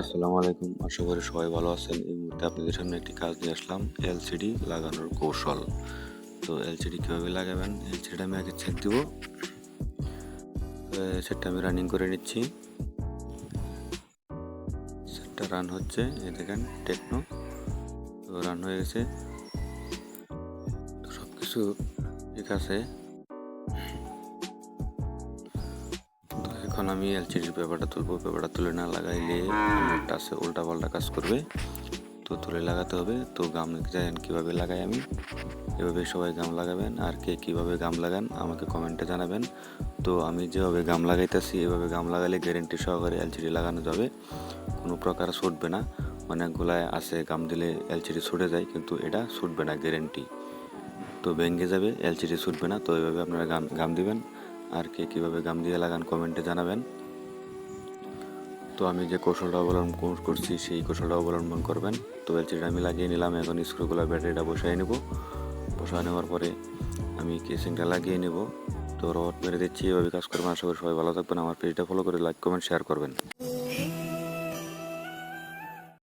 আসসালামু আলাইকুম। আশা করি সবাই ভালো আছেন। এই মুহূর্তে আপনাদের সামনে একটি কাজ নিয়ে আসলাম এলসিডি লাগানোর কৌশল। তো এলসিডি কীভাবে লাগাবেন? এলসিডিটা আমি আগে চেক দিব। সেটটা আমি রানিং করে নিচ্ছি। সেটটা রান হচ্ছে, এই দেখেন টেকনো রান হয়ে গেছে। সব কিছু ঠিক আছে। এখন আমি এলসিডির পেপারটা তুলবো। পেপারটা তুলে না লাগাইলে আছে উল্টা পাল্টা কাজ করবে। তো তুলে লাগাতে হবে। তো গাম জানেন কীভাবে লাগাই আমি? এভাবে সবাই গাম লাগাবেন। আর কে কীভাবে গাম লাগান, আমাকে কমেন্টে জানাবেন। তো আমি যেভাবে গাম লাগাইতেছি, এভাবে গাম লাগালে গ্যারেন্টি সহকারে এলসিডি লাগানো যাবে। কোনো প্রকার ছুটবে না। অনেকগুলায় আছে গাম দিলে এলসিডি ছুটে যায়, কিন্তু এটা ছুটবে না গ্যারেন্টি তো ভেঙে যাবে এলসিডি ছুটবে না। তো এভাবে আপনারা গাম গাম দিবেন। আর কে কীভাবে গাম দিয়ে লাগান কমেন্টে জানাবেন। তো আমি যে কৌশলটা অবলম্বন কর- করছি, সেই কৌশলটা অবলম্বন করবেন। তো এলসিডিটা আমি লাগিয়ে নিলাম, এখন স্ক্রুগুলো ব্যাটারিটা বসাই নেব। বসায় নেওয়ার পরে আমি কেসিংটা লাগিয়ে নেব। তো রড মেরে দিচ্ছি, এভাবে কাজ করবেন। আশা করি সবাই ভালো থাকবেন। আমার পেজটা ফলো করে লাইক কমেন্ট শেয়ার করবেন।